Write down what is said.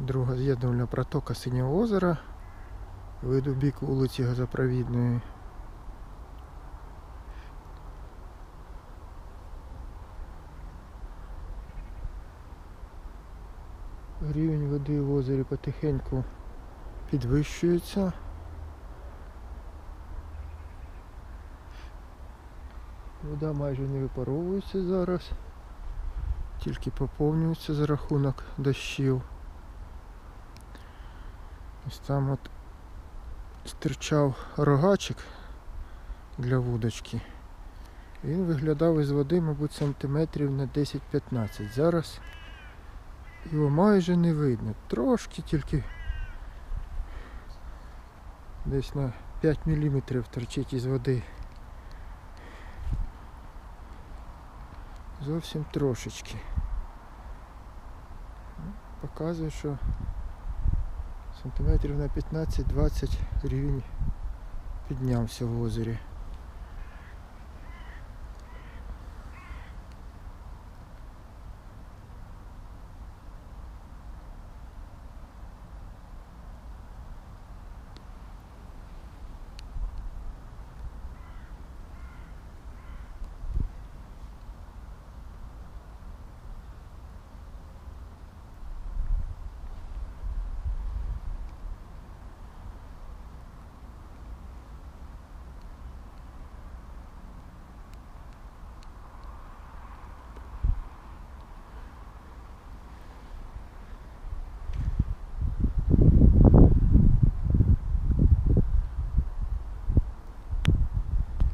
Друга з'єднувальна протока Синього озера. Вийду бік вулиці Газопровідної. Рівень води в озері потихеньку підвищується. Вода майже не випаровується зараз, тільки поповнюється за рахунок дощів. Ось там от стирчав рогачик для вудочки. Він виглядав із води, мабуть, сантиметрів на 10-15. Зараз його майже не видно. Трошки тільки десь на 5 мм торчить із води. Зовсім трошечки. Ну, Показує, що сантиметрів на 15-20 рівень піднявся в озері.